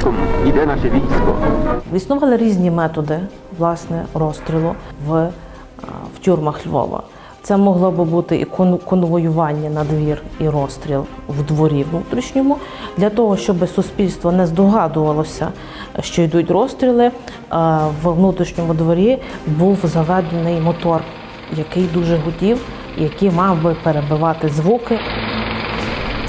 кроком іде наше військо. Існували різні методи власне розстрілу в, в тюрмах Львова. Це могло би бути і кон- конвоювання на двір, і розстріл в дворі внутрішньому. Для того, щоб суспільство не здогадувалося, що йдуть розстріли, в внутрішньому дворі був заведений мотор, який дуже гудів, який мав би перебивати звуки.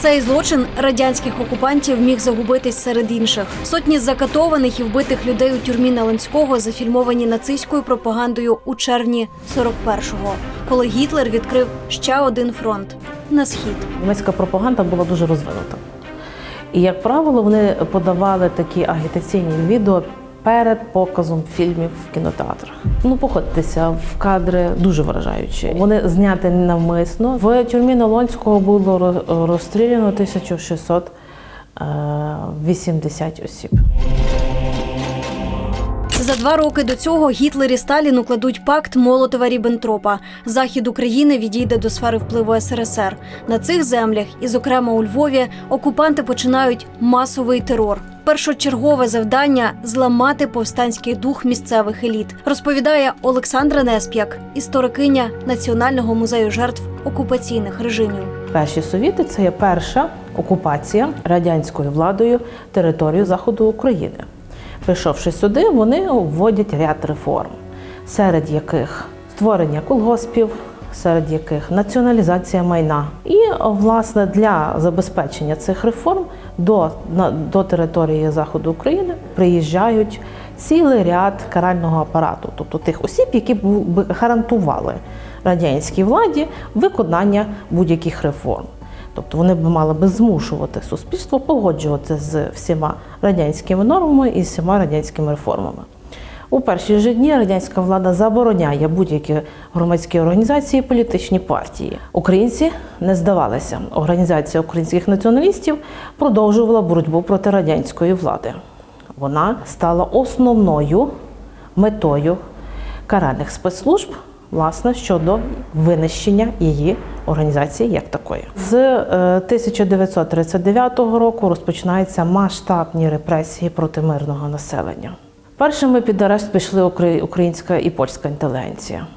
Цей злочин радянських окупантів міг загубитись серед інших. Сотні закатованих і вбитих людей у тюрмі Наланського зафільмовані нацистською пропагандою у червні 41-го, коли Гітлер відкрив ще один фронт на схід. Німецька пропаганда була дуже розвинута. І, як правило, вони подавали такі агітаційні відео перед показом фільмів в кінотеатрах. Ну, походьтеся, в кадри дуже вражаючі. Вони зняті навмисно. В тюрмі Налонського було ро- розстріляно 1680 осіб. За два роки до цього Гітлер і Сталін укладуть пакт Молотова Ріббентропа. Захід України відійде до сфери впливу СРСР. На цих землях, і зокрема у Львові, окупанти починають масовий терор. Першочергове завдання зламати повстанський дух місцевих еліт, розповідає Олександра Несп'як, історикиня Національного музею жертв окупаційних режимів. Перші совіти це є перша окупація радянською владою території заходу України. Прийшовши сюди, вони вводять ряд реформ, серед яких створення колгоспів, серед яких націоналізація майна. І власне для забезпечення цих реформ до, на, до території заходу України приїжджають цілий ряд карального апарату, тобто тих осіб, які би гарантували радянській владі виконання будь-яких реформ. Тобто вони б мали би змушувати суспільство погоджувати з всіма радянськими нормами і всіма радянськими реформами. У перші ж дні радянська влада забороняє будь-які громадські організації, політичні партії. Українці не здавалися. Організація українських націоналістів продовжувала боротьбу проти радянської влади. Вона стала основною метою каральних спецслужб, власне, щодо винищення її організації як такої. З е, 1939 року розпочинаються масштабні репресії проти мирного населення. Першими під арешт пішли українська і польська інтелігенція.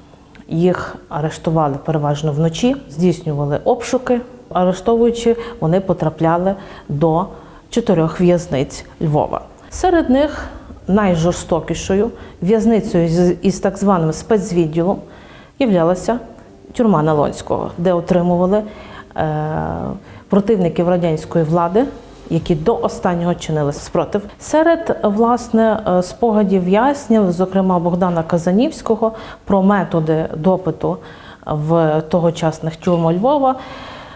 Їх арештували переважно вночі, здійснювали обшуки. Арештовуючи, вони потрапляли до чотирьох в'язниць Львова. Серед них найжорстокішою в'язницею із так званим спецвідділом являлася тюрма Налонського, де отримували е, противників радянської влади, які до останнього чинили спротив. Серед власне е, спогадів в'язнів, зокрема Богдана Казанівського, про методи допиту в тогочасних тюрмах Львова,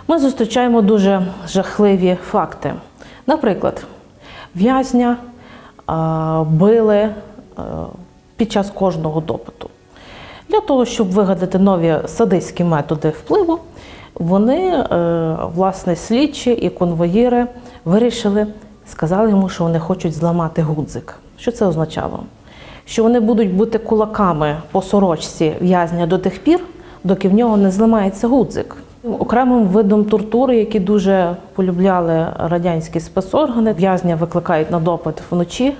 ми зустрічаємо дуже жахливі факти. Наприклад, в'язня е, били е, під час кожного допиту. Для того, щоб вигадати нові садистські методи впливу, вони, е, власне, слідчі і конвоїри вирішили, сказали йому, що вони хочуть зламати гудзик. Що це означало? Що вони будуть бути кулаками по сорочці в'язня до тих пір, доки в нього не зламається гудзик. Окремим видом тортури, які дуже полюбляли радянські спецоргани, в'язня викликають на допит вночі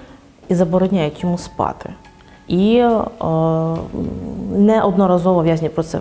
і забороняють йому спати. І е, неодноразово в'язні про це е,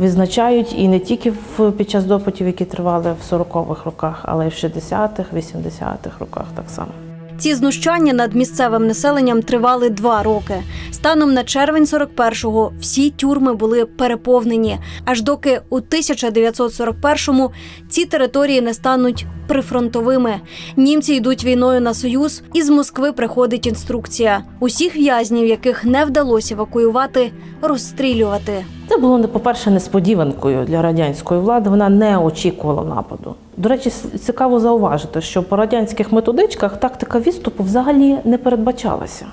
відзначають і не тільки в, під час допитів, які тривали в 40-х роках, але й в 60-х, 80-х роках так само. Ці знущання над місцевим населенням тривали два роки. Станом на червень 41-го всі тюрми були переповнені, аж доки у 1941-му ці території не стануть прифронтовими. Німці йдуть війною на союз, і з Москви приходить інструкція: усіх в'язнів, яких не вдалося евакуювати, розстрілювати. Це було не по-перше несподіванкою для радянської влади. Вона не очікувала нападу. До речі, цікаво зауважити, що по радянських методичках тактика відступу взагалі не передбачалася.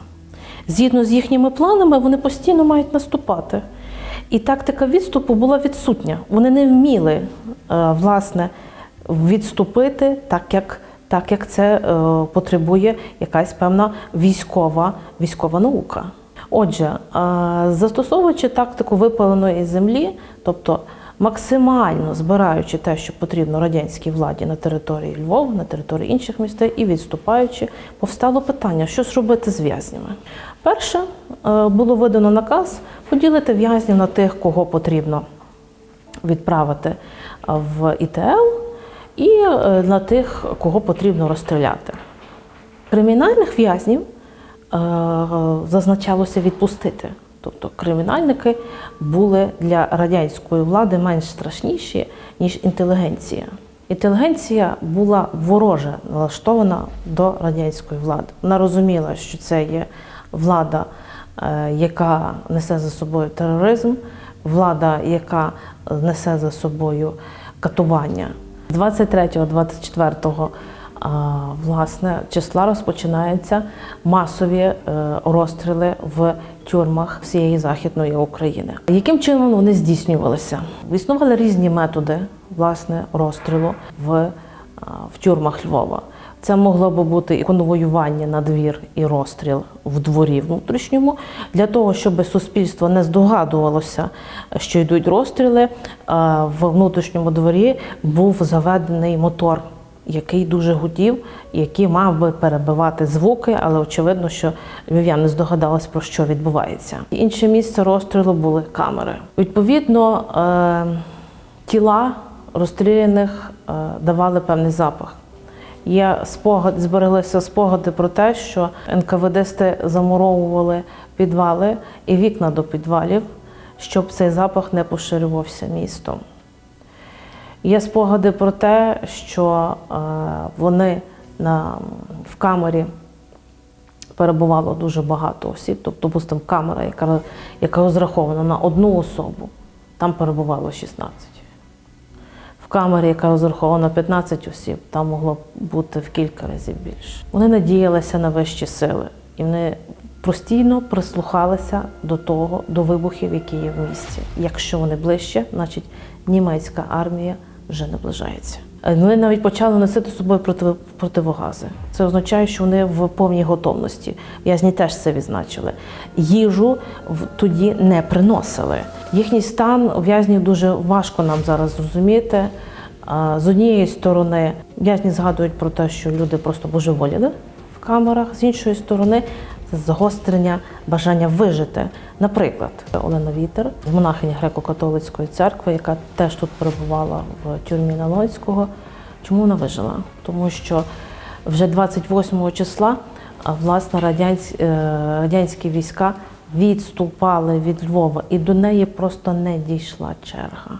Згідно з їхніми планами, вони постійно мають наступати. І тактика відступу була відсутня. Вони не вміли е, власне відступити так, як, так, як це е, потребує якась певна військова, військова наука. Отже, е, застосовуючи тактику випаленої землі, тобто максимально збираючи те, що потрібно радянській владі на території Львова, на території інших містей, і відступаючи, повстало питання, що ж робити з в'язнями. Перше е, було видано наказ поділити в'язнів на тих, кого потрібно відправити в ІТЛ, і е, на тих, кого потрібно розстріляти. Кримінальних в'язнів е, зазначалося відпустити. Тобто кримінальники були для радянської влади менш страшніші, ніж інтелігенція. Інтелігенція була вороже налаштована до радянської влади. Вона розуміла, що це є влада, е, яка несе за собою тероризм, влада, яка несе за собою катування. 23-24 власне числа розпочинаються масові е, розстріли в тюрмах всієї західної України. Яким чином вони здійснювалися? Існували різні методи власне розстрілу в, в тюрмах Львова. Це могло би бути і конвоювання на двір і розстріл в дворі внутрішньому для того, щоб суспільство не здогадувалося, що йдуть розстріли. е, В внутрішньому дворі був заведений мотор який дуже гудів, який мав би перебивати звуки, але очевидно, що львів'яни здогадались про що відбувається. Інше місце розстрілу були камери. Відповідно, е, тіла розстріляних е, давали певний запах. Є спогад, збереглися спогади про те, що НКВДсти замуровували підвали і вікна до підвалів, щоб цей запах не поширювався містом. Є спогади про те, що е, вони на, в камері перебувало дуже багато осіб. Тобто, допустимо, камера, яка, яка розрахована на одну особу, там перебувало 16. Камері, яка розрахована на 15 осіб, там могло бути в кілька разів більше. Вони надіялися на вищі сили, і вони постійно прислухалися до того, до вибухів, які є в місті. Якщо вони ближче, значить німецька армія вже наближається. Е, Вони навіть почали носити з собою проти- противогази. Це означає, що вони в повній готовності. В'язні теж це відзначили. Їжу тоді не приносили. Їхній стан в'язнів дуже важко нам зараз зрозуміти. З однієї сторони, в'язні згадують про те, що люди просто божеволіли в камерах, з іншої сторони, це загострення бажання вижити. Наприклад, Олена Вітер, монахиня греко-католицької церкви, яка теж тут перебувала в тюрмі Налоцького. Чому вона вижила? Тому що вже 28 числа власне радянсь- е, радянські війська відступали від Львова, і до неї просто не дійшла черга.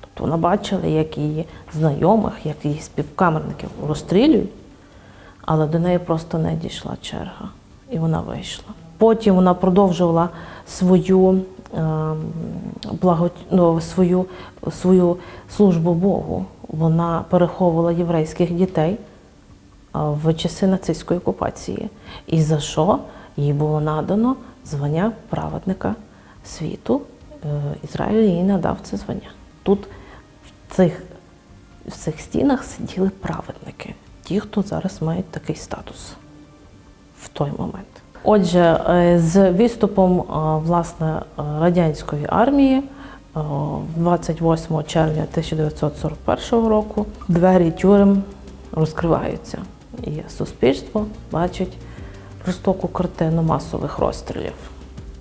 Тобто вона бачила, як її знайомих, як її співкамерників розстрілюють, але до неї просто не дійшла черга, і вона вийшла. Потім вона продовжувала свою, ем, благо... ну, свою, свою службу Богу. Вона переховувала єврейських дітей в часи нацистської окупації. І за що їй було надано звання праведника світу. Е, Ізраїль їй надав це звання. Тут в цих, в цих стінах сиділи праведники, ті, хто зараз мають такий статус в той момент. Отже, е, з відступом е, власне е, радянської армії е, 28 червня 1941 року двері тюрем розкриваються, і суспільство бачить жорстоку картину масових розстрілів.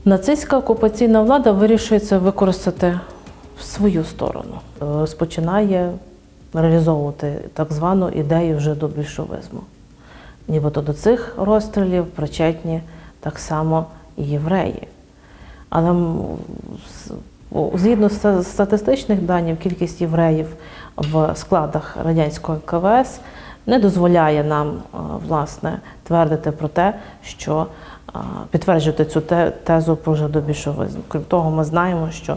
Нацистська окупаційна влада вирішує це використати в свою сторону, Е, розпочинає реалізовувати так звану ідею вже до більшовизму. Нібито до цих розстрілів причетні так само і євреї. Але згідно з статистичних даних, кількість євреїв в складах радянського КВС не дозволяє нам е, власне твердити про те, що е, підтверджувати цю тезу про жидобільшовизм. Крім того, ми знаємо, що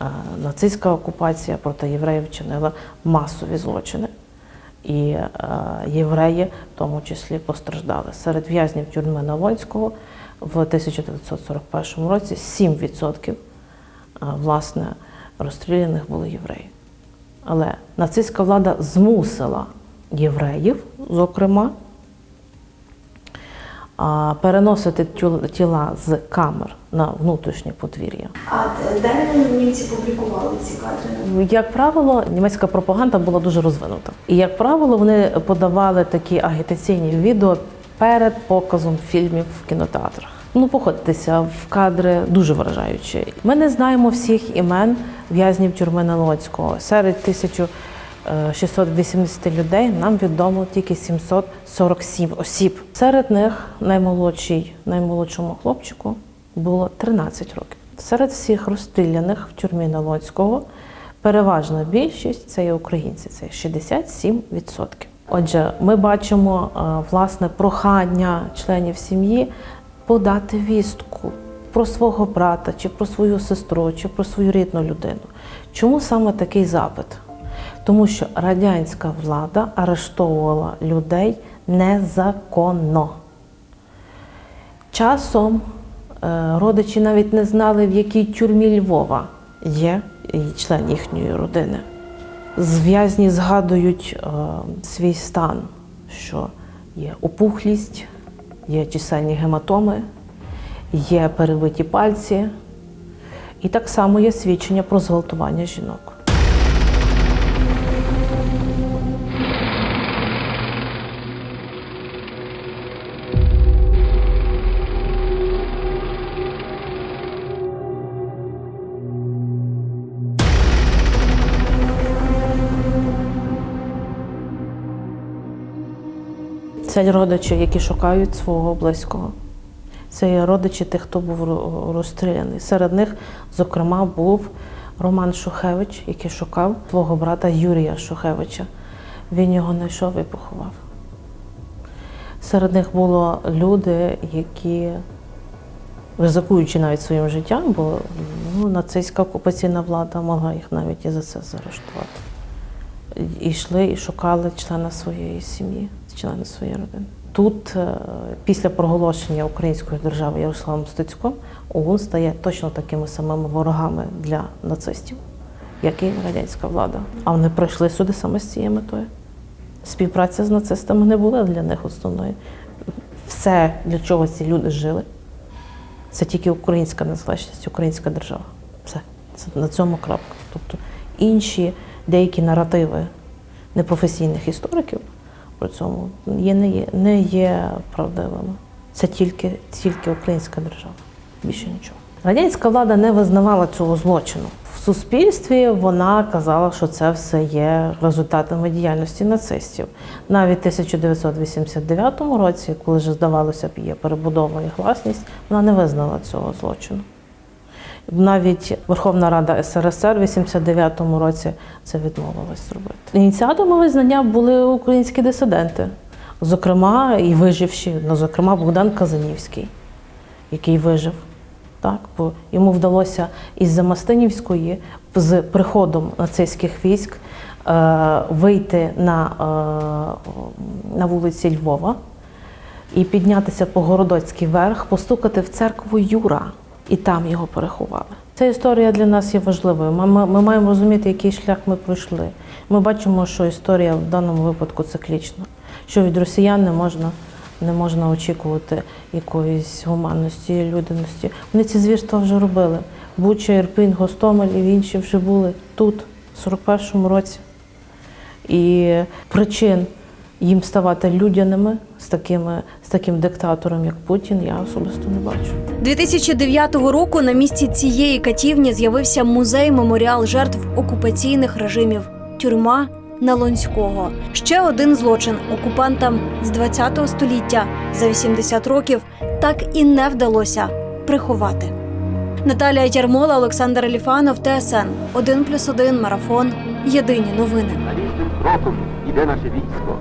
е, нацистська окупація проти євреїв чинила масові злочини. І е, євреї в тому числі постраждали. Серед в'язнів тюрми Навольського в 1941 році 7% е, власне розстріляних були євреї. Але нацистська влада змусила євреїв, зокрема, переносити тіла з камер на внутрішнє подвір'я. А де німці публікували ці кадри? Як правило, німецька пропаганда була дуже розвинута. І як правило, вони подавали такі агітаційні відео перед показом фільмів в кінотеатрах. Ну, походьтеся в кадри дуже вражаючі. Ми не знаємо всіх імен в'язнів тюрми Налоцького. Серед 1680 людей нам відомо тільки 747 осіб. Серед них наймолодший, наймолодшому хлопчику було 13 років. Серед всіх розстріляних в тюрмі Налоцького переважна більшість це є українці, це 67%. Отже, ми бачимо е, власне прохання членів сім'ї подати вістку про свого брата, чи про свою сестру, чи про свою рідну людину. Чому саме такий запит? Тому що радянська влада арештовувала людей незаконно. Часом е, родичі навіть не знали, в якій тюрмі Львова є член їхньої родини. Зв'язні згадують е, свій стан, що є опухлість, є чисельні гематоми, є перебиті пальці, і так само є свідчення про зґвалтування жінок. Це родичі, які шукають свого близького. Це є родичі тих, хто був розстріляний. Серед них, зокрема, був Роман Шухевич, який шукав свого брата Юрія Шухевича. Він його знайшов і поховав. Серед них було люди, які, ризикуючи навіть своїм життям, бо ну, нацистська окупаційна влада могла їх навіть і за це заарештувати. І йшли і шукали члена своєї сім'ї, члена своєї родини. Тут, е, після проголошення української держави Ярославом Стецьком, ОУН стає точно такими самими ворогами для нацистів, як і радянська влада. А вони прийшли сюди саме з цією метою. Співпраця з нацистами не була для них основною. Все, для чого ці люди жили, це тільки українська незалежність, українська держава. Все. Це на цьому крапка. Тобто інші деякі наративи непрофесійних істориків про цьому є, не, є, не є правдивими. Це тільки, тільки українська держава, більше нічого. Радянська влада не визнавала цього злочину. В суспільстві вона казала, що це все є результатами діяльності нацистів. Навіть в 1989 році, коли вже здавалося б, є перебудова і гласність, вона не визнала цього злочину. Навіть Верховна Рада СРСР в 89-му році це відмовилась зробити. Ініціаторами визнання були українські дисиденти, зокрема, і виживші, ну, зокрема, Богдан Казанівський, який вижив. Так, бо йому вдалося із Замастинівської з приходом нацистських військ е, вийти на, е, на вулиці Львова і піднятися по Городоцький верх, постукати в церкву Юра, і там його переховали. Ця історія для нас є важливою. Ми, ми, ми маємо розуміти, який шлях ми пройшли. Ми бачимо, що історія в даному випадку циклічна, що від росіян не можна, не можна очікувати якоїсь гуманності людяності. Вони ці звірства вже робили. Буча, Ірпінь, Гостомель і інші вже були тут, в 41-му році. І причин їм ставати людяними з, такими, з таким диктатором, як Путін, я особисто не бачу. 2009 року на місці цієї катівні з'явився музей меморіал жертв окупаційних режимів тюрма Налонського. Ще один злочин окупантам з 20 століття за 80 років так і не вдалося приховати. Наталія Ярмола, Олександр Аліфанов, ТСН 1+,1 марафон. Єдині новини. На кроком іде наше військо.